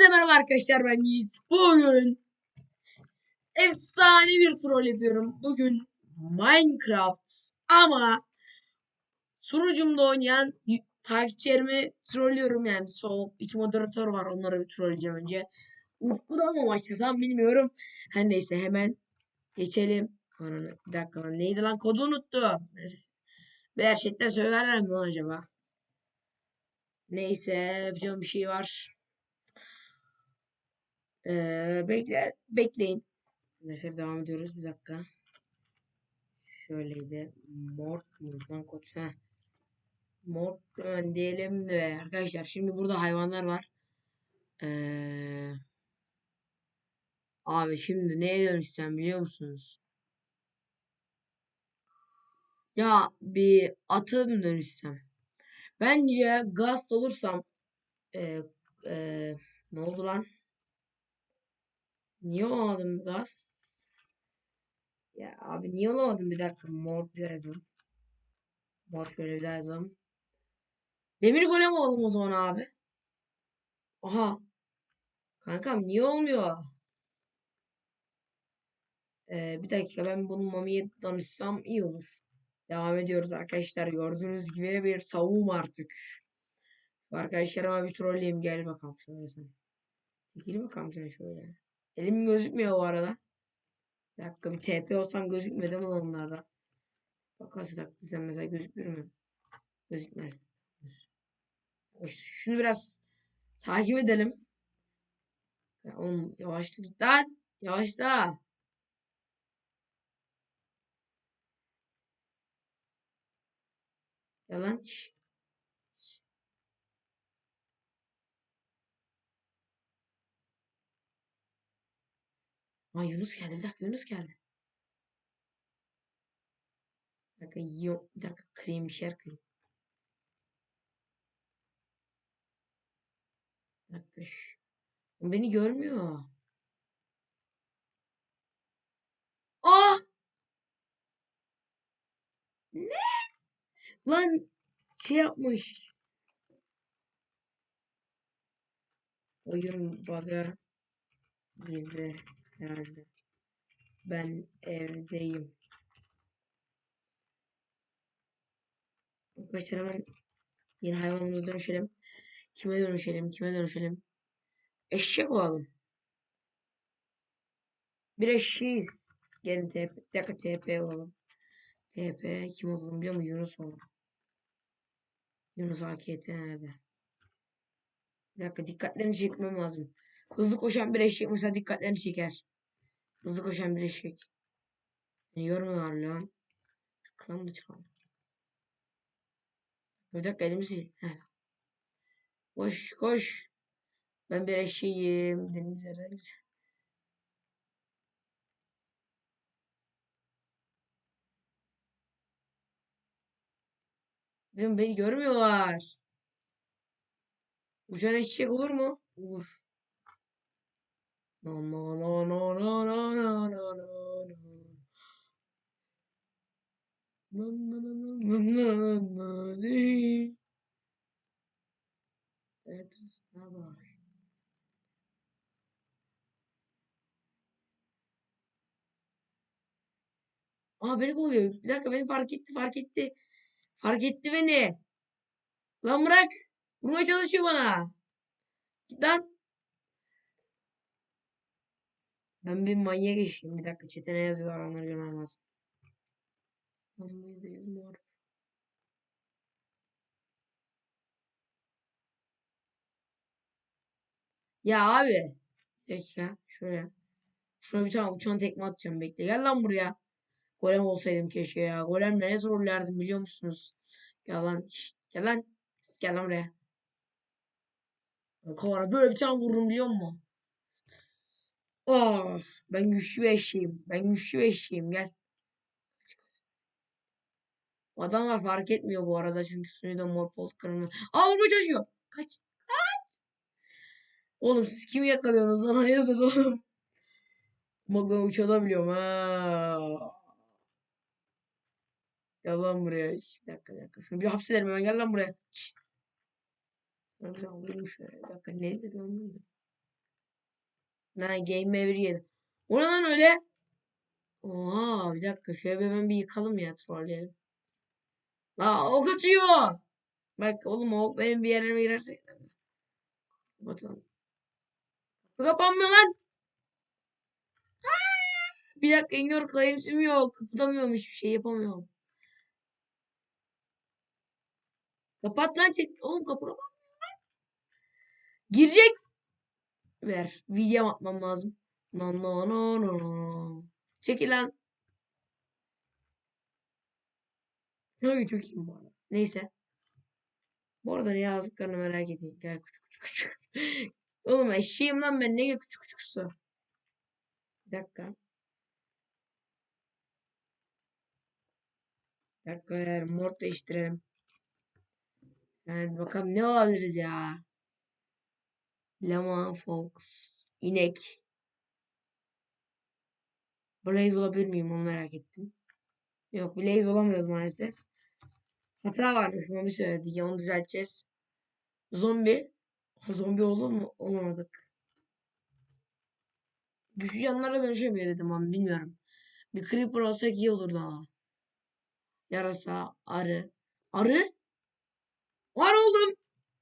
Hepinize merhaba arkadaşlar ben Yiğit. Bugün efsane bir troll yapıyorum. Bugün Minecraft ama sunucumda oynayan takipçilerimi trollüyorum yani. Sol iki moderatör var onları bir trolleyeceğim önce. Uf, bu da mı başlasam bilmiyorum. Her neyse hemen geçelim. Bir dakika neydi lan kodu unuttum. Beyler chatten söylerler mi acaba? Neyse yapacağım bir şey var. Ee, bekle, bekleyin. Arkadaşlar devam ediyoruz. Bir dakika. Şöyleydi. Mort mu lan koç? Heh. Mort diyelim de arkadaşlar şimdi burada hayvanlar var. Ee, abi şimdi neye dönüşsem biliyor musunuz? Ya bir atı mı dönüşsem? Bence gaz olursam ee, ee, ne oldu lan? Niye olamadım gaz? Ya abi niye olamadım bir dakika mor bir daha yazalım. Mor şöyle bir daha yazalım. Demir golem olalım o zaman abi. Aha. Kankam niye olmuyor? Ee, bir dakika ben bunu Mami'ye danışsam iyi olur. Devam ediyoruz arkadaşlar. Gördüğünüz gibi bir savunma artık. Arkadaşlarıma bir trolleyeyim. Gel bakalım şöyle sen. Bakalım sen şöyle. Elim gözükmüyor bu arada. Bir dakika bir TP olsam gözükmedi mi lan onlarda? Bak nasıl taktın sen mesela gözükür mü? Gözükmez. Şunu biraz takip edelim. Ya oğlum yavaşlık lan. Yavaşla. Yalan. Şş. Aa Yunus geldi. Bir dakika Yunus geldi. Bir dakika yiyor. Bir dakika kırayım bir şeyler kırayım. Bir dakika. Beni görmüyor. Ah! Ne? Lan şey yapmış. Oyun bug'a girdi herhalde. Ben evdeyim. Arkadaşlar hemen yeni hayvanımıza dönüşelim. Kime dönüşelim? Kime dönüşelim? Eşek olalım. Bir eşeğiz. Gelin TP. Bir dakika TP olalım. TP kim olalım biliyor musun? Yunus olalım. Yunus AKT nerede? Bir dakika dikkatlerini çekmem lazım. Hızlı koşan bir eşek mesela dikkatlerini çeker. Hızlı koşan bir eşek. Beni yormuyorlar lan. Klan da çıkalım. Bir dakika elimi sil. Koş koş. Ben bir eşeğim. Denizlere Dedim beni görmüyorlar. Uçan eşek olur mu? Olur. No no no no no no no no no no. No no no no no no no no. Evet, tamam. Aa beni kovalıyor. Bir dakika beni fark etti fark etti. Fark etti beni. Lan bırak. Vurmaya çalışıyor bana. Git lan. Ben bir manyak eşiyim. Bir dakika çete ne yazıyorlar onları görmem lazım. Mami'deyiz mor. Ya abi. Bir dakika. Şöyle. Şuna bir tane uçan tekme atacağım. Bekle. Gel lan buraya. Golem olsaydım keşke ya. Golemle ne zorlardım biliyor musunuz? Gel lan. Şşt, gel lan. Gel lan buraya. Kovara böyle bir tane vururum biliyor musun? Oh, ben güçlü eşeğim. Ben güçlü eşeğim. Gel. O Adamlar fark etmiyor bu arada çünkü sunuda mor poz kırmızı. Aa vurmaya çalışıyor. Kaç. Kaç. Oğlum siz kimi yakalıyorsunuz lan? Hayırdır oğlum? Bak ben uçabiliyorum ha. Gel lan buraya. Bir dakika bir dakika. Şunu bir hapsedelim hemen gel lan buraya. Şşt. Şuna bir şöyle. Bir dakika ne dedi lan? bu? Ha game over yedi. O ne lan öyle? Oha bir dakika şöyle hemen bir yıkalım ya trolleyelim. La ok atıyor. Bak oğlum ok benim bir yerime girerse. Bakalım. Kapanmıyor lan. Bir dakika ignore claims'im yok. Kıpırdamıyorum hiçbir şey yapamıyorum. Kapat lan. Oğlum kapı kapat. Girecek. Ver. Video atmam lazım. No no no no no. Çekil lan. Çok iyi bu arada. Neyse. Bu arada ne yazdıklarını merak edeyim. Gel küçük küçük küçük. Oğlum eşeğim lan ben. Ne küçük küçük su. Bir dakika. Bir dakika. Mort değiştirelim. Yani bakalım ne olabiliriz ya. Lama Fox. İnek. Blaze olabilir miyim onu merak ettim. Yok Blaze olamıyoruz maalesef. Hata varmış Mami söyledi. Ya onu düzelteceğiz. Zombi. Zombi olur mu? Olamadık. Güçlü canlılara dönüşemiyor dedim ama bilmiyorum. Bir creeper olsak iyi olurdu ama. Yarasa, arı. Arı? Var oldum.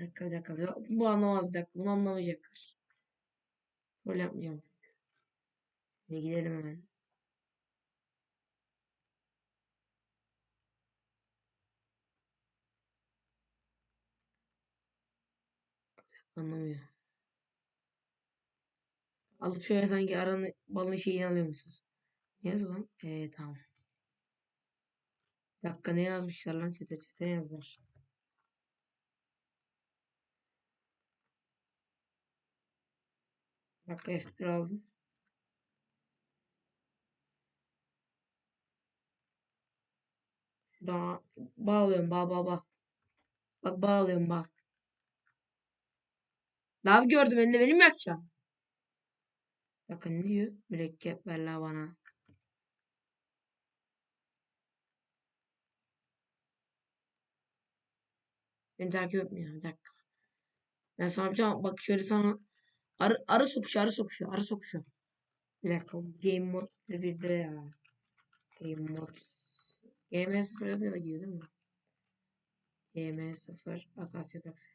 Bir dakika bir dakika. Bu anlamaz bir dakika. Bunu anlamayacaklar. Böyle yapmayacağım çünkü. Hadi gidelim hemen. Anlamıyor. Alıp şöyle sanki aranı balın şeyini alıyor musunuz? Ne yazıyor lan? Ee, tamam. Bir dakika ne yazmışlar lan çete çete ne yazdılar. Bir dakika F1 aldım. Daha bağlıyorum bağ bağ bağ. Bak bağlıyorum bağ. Lav gördüm elinde benim yakacağım. Dakika ne diyor? Mürekkep ver la bana. Beni takip etmiyor. Bir dakika. Ben sana tane bak şöyle sana arı, arı sokuşu arı sokuşu arı sokuşu. Bir dakika game mode bir de ya. Game mode. Game 0 yazınca da gidiyor değil mi? Game 0 Akasya taksi.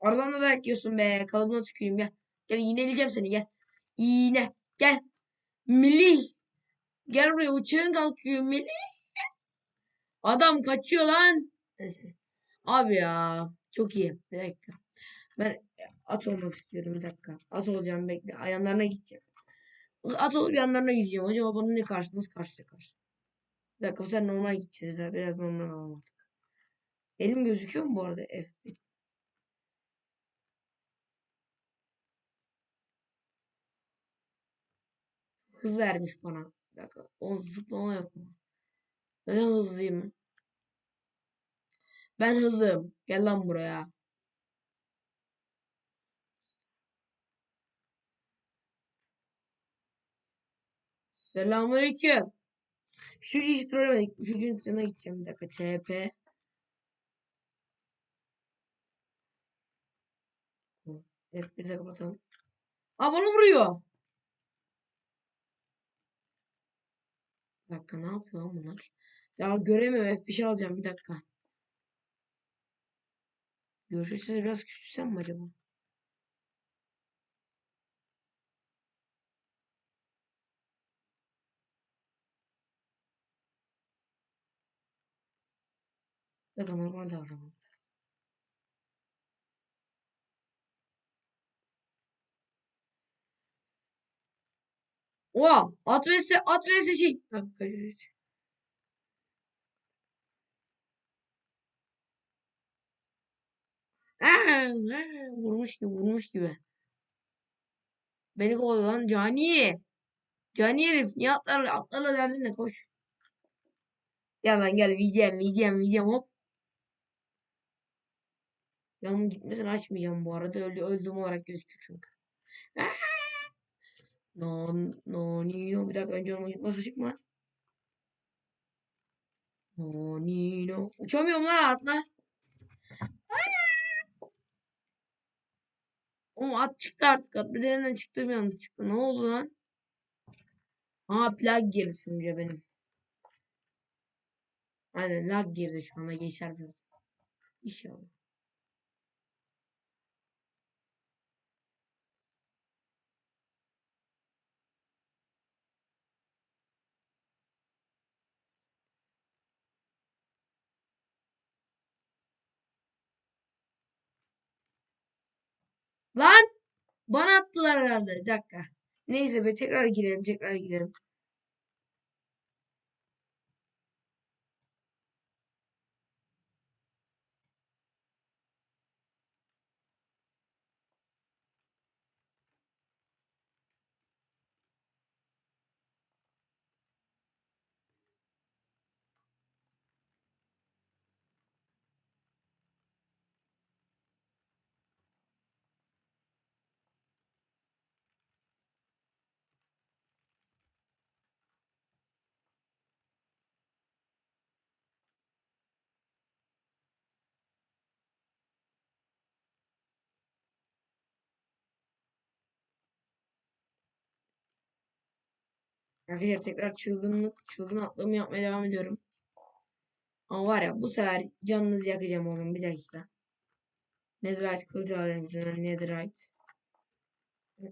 Oradan da dayak yiyorsun be. Kalıbına tüküreyim gel. Gel iğneleyeceğim seni gel. İğne. Gel. Milih. Gel buraya uçağın kalkıyor Milih. Adam kaçıyor lan. Neyse. Abi ya. Çok iyi. Bir dakika. Ben at olmak istiyorum. Bir dakika. At olacağım bekle. Yanlarına gideceğim. At olup yanlarına gideceğim. Acaba bana ne karşı nasıl karşılayacaklar? Bir dakika sefer normal gideceğiz. Biraz normal alalım artık. Elim gözüküyor mu bu arada? F1. Hız vermiş bana. Bir dakika. O zıplama mu? Neden hızlıyım? Ben hızlıyım. Gel lan buraya. Selamünaleyküm. Şu hiç trollemedik. Üçüncünün yanına gideceğim. Bir dakika. TP. F1'i de kapatalım. Aa bana vuruyor. Bir dakika ne yapıyor bunlar? Ya göremiyorum F5 alacağım bir dakika. Görüş açısı biraz küçülsem mi acaba? Ya da normal davranalım. Oha! At vs at vs şey. Bir dakika. Aa, aa, vurmuş gibi vurmuş gibi. Beni kovalıyor lan cani. Cani herif niye atlar atlarla derdin ne koş. Gel lan gel vidiyem vidiyem vidiyem hop. Bunun gitmesini açmayacağım bu arada. Öldü, öldüğüm olarak gözüküyor çünkü. No, no, Nino. Bir dakika önce olma gitmez açık mı? No, Nino. Uçamıyorum lan atla. Oğlum at çıktı artık. At bedelinden çıktı bir anda çıktı. Ne oldu lan? Aa plug girdi sunucuya benim. Aynen lag girdi şu anda geçer biraz. İnşallah. Lan! Bana attılar herhalde. Bir dakika. Neyse be tekrar girelim tekrar girelim. Arkadaşlar tekrar çılgınlık, çılgın atlama yapmaya devam ediyorum. Ama var ya bu sefer canınızı yakacağım oğlum bir dakika. Netherite kılıcı alayım şuradan Netherite.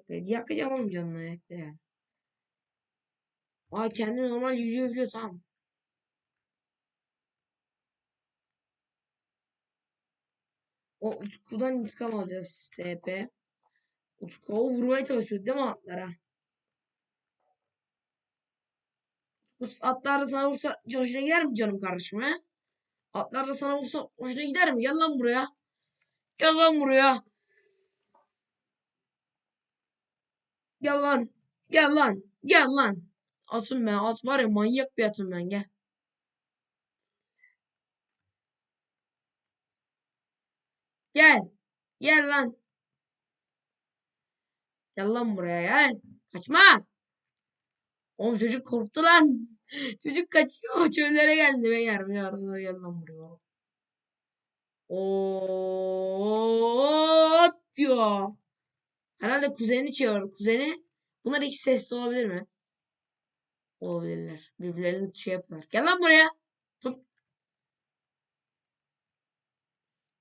Yakacağım oğlum canını bekle ya. Aa kendi normal yüzüyor biliyor tamam. O Utku'dan intikam alacağız. TP. Utku o vurmaya çalışıyor değil mi atlara? Bu atlar da sana vursa hoşuna gider mi canım kardeşim he? Atlar da sana vursa hoşuna gider mi? Gel lan buraya. Gel lan buraya. Gel lan. Gel lan. Gel lan. Atın ben. At var ya manyak bir atım ben. Gel. Gel. Gel lan. Gel lan buraya gel. Kaçma. Oğlum çocuk korktu lan. Çocuk kaçıyor. Çöllere geldi. Ben yardım yardım. Lan buraya. Oo diyor. Herhalde kuzeni çağırıyor. Kuzeni. Bunlar iki sesli olabilir mi? Olabilirler. Birbirlerini şey yapıyorlar. Gel lan buraya. Tut.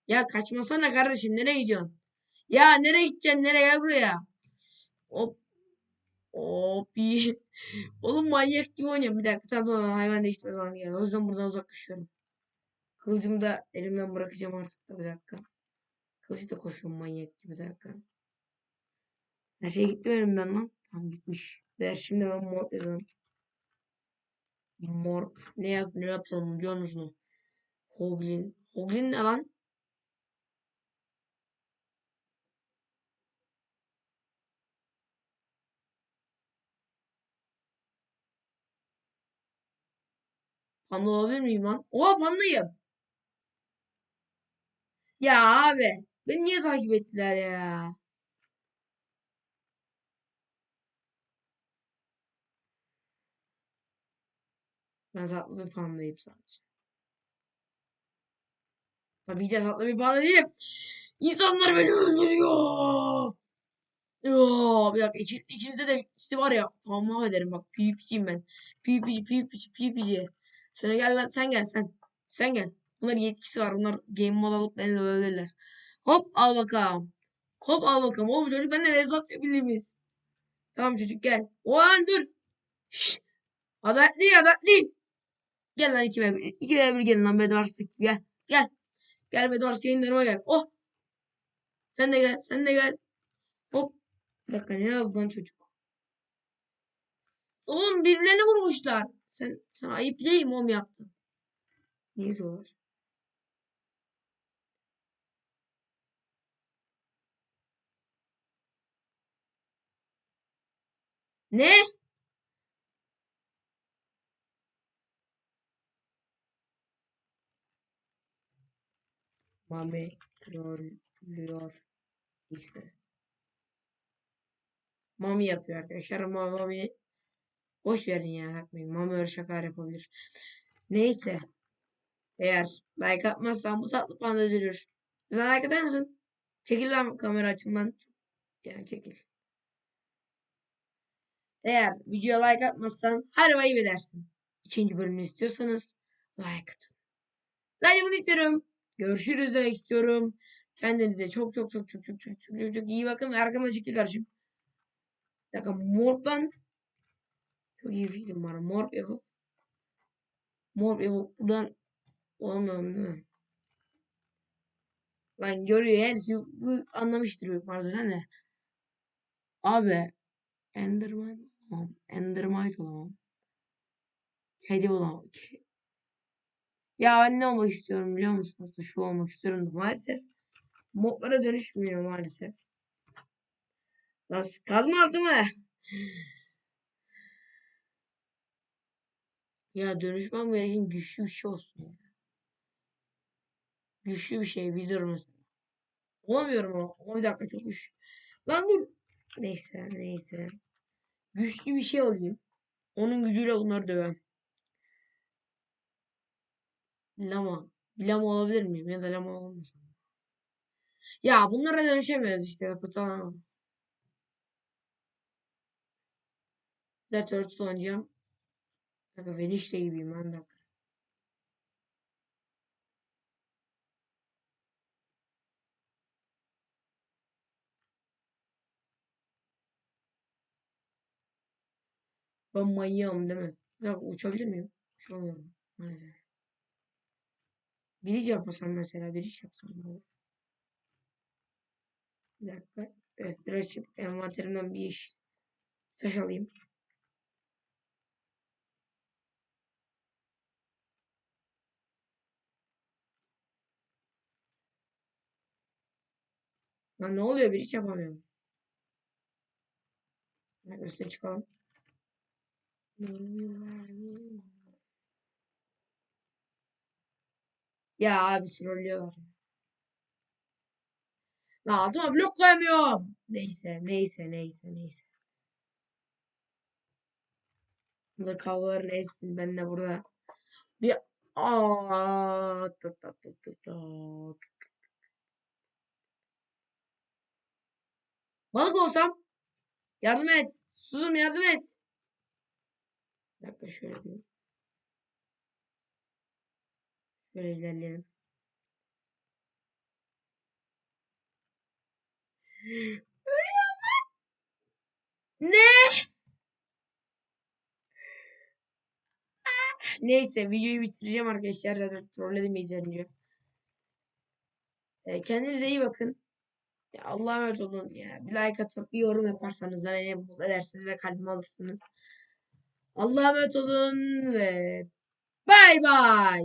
Ya kaçmasana kardeşim. Nereye gidiyorsun? Ya nereye gideceksin? Nereye buraya? Hop. İyi. Oğlum manyak gibi oynuyorum. Bir dakika tamam hayvan değiştirme zamanı geldi. O yüzden buradan uzaklaşıyorum. Kılıcımı da elimden bırakacağım artık da bir dakika. Kılıç da koşuyorum manyak gibi bir dakika. Her şey gitti elimden lan. Tamam gitmiş. Ver şimdi ben mor yazalım. Mor. Ne yaz ne yapalım biliyor musun? Hoglin. Hoglin ne lan? Panda olabilir miyim lan? Oha pandayım. Ya abi. Beni niye takip ettiler ya? Ben tatlı bir pandayım sadece. Tabii ki tatlı bir panda değilim. İnsanlar beni öldürüyor. Yo, bir dakika iki, ikinizde de ikisi var ya tamam ederim bak PvP'ciyim ben. PvP'ci PvP'ci PvP'ci. Sen gel lan sen gel sen. Sen gel. Bunlar yetkisi var. Bunlar game mod alıp beni öldürürler. Hop al bakalım. Hop al bakalım. Oğlum çocuk benimle rezat yapabilir Tamam çocuk gel. O an dur. Şşş. Adaletli adaletli. Gel lan 2 ve 1. 2 ve 1 gelin lan Bedwars gel. Gel. Gel Bedwars yayınlarıma gel. Oh. Sen de gel. Sen de gel. Hop. Bir dakika ne yazdı lan çocuk? Oğlum birbirlerine vurmuşlar. Sen sen ayıp değil mi yaptın? Niye zor? Ne? Mami trollüyor işte. Mami yapıyor arkadaşlar. Mami Boş verin ya takmayın. Mama öyle şakalar yapabilir. Neyse. Eğer like atmazsan bu tatlı panda üzülür. Sen like atar mısın? Çekil lan kamera açımdan. Yani çekil. Eğer videoya like atmazsan harbayı edersin. İkinci bölümünü istiyorsanız like atın. Sadece bunu istiyorum. Görüşürüz demek istiyorum. Kendinize çok çok çok çok çok çok çok, çok iyi bakın. Arkama çekil kardeşim. Bir dakika morgdan çok iyi film var. Morg yapıp Morg yapıp buradan olmuyorum değil mi? Lan görüyor yani bu anlamıştır büyük bazen de. Abi Enderman olamam. Endermite olamam. Kedi olamam. Ke- Ya ben ne olmak istiyorum biliyor musun? Aslında şu olmak istiyorum da maalesef modlara dönüşmüyor maalesef. Lan kazma altı mı? Ya dönüşmem gereken güçlü bir şey olsun ya. Güçlü bir şey bir mesela. Olamıyorum ama. Ama bir dakika çok güç. Lan dur. Neyse neyse. Güçlü bir şey olayım. Onun gücüyle bunları dövem. Lama. Lama olabilir miyim? Ya da lama olmasın. Ya bunlara dönüşemiyoruz işte. Kutulanamam. Dert örtü oynayacağım. Dakika Venişte gibiyim ben dakika. Ben manyağım değil mi? Bir uçabilir miyim? Uçamıyorum. Maalesef. Bir iş yapmasam mesela bir iş yapsam ne olur? Bir dakika. Evet biraz envanterimden bir iş taş alayım. Lan ne oluyor bir iş yapamıyorum. Bak üstüne çıkalım. Ya abi trollüyorlar. Altıma blok koyamıyorum. Neyse neyse neyse neyse. Burada kavgaların essin. Ben de burada bir Aa, tut, tut, tut, tut, Balık olsam yardım et. Susum yardım et. Bir dakika şöyle bir. Şöyle ilerleyelim. Ne? Neyse videoyu bitireceğim arkadaşlar. Zaten trolledim yeterince. E, kendinize iyi bakın. Ya Allah'a emanet olun. Ya, bir like atıp bir yorum yaparsanız beni mutlu edersiniz ve kalbimi alırsınız. Allah'a emanet olun ve bay bay.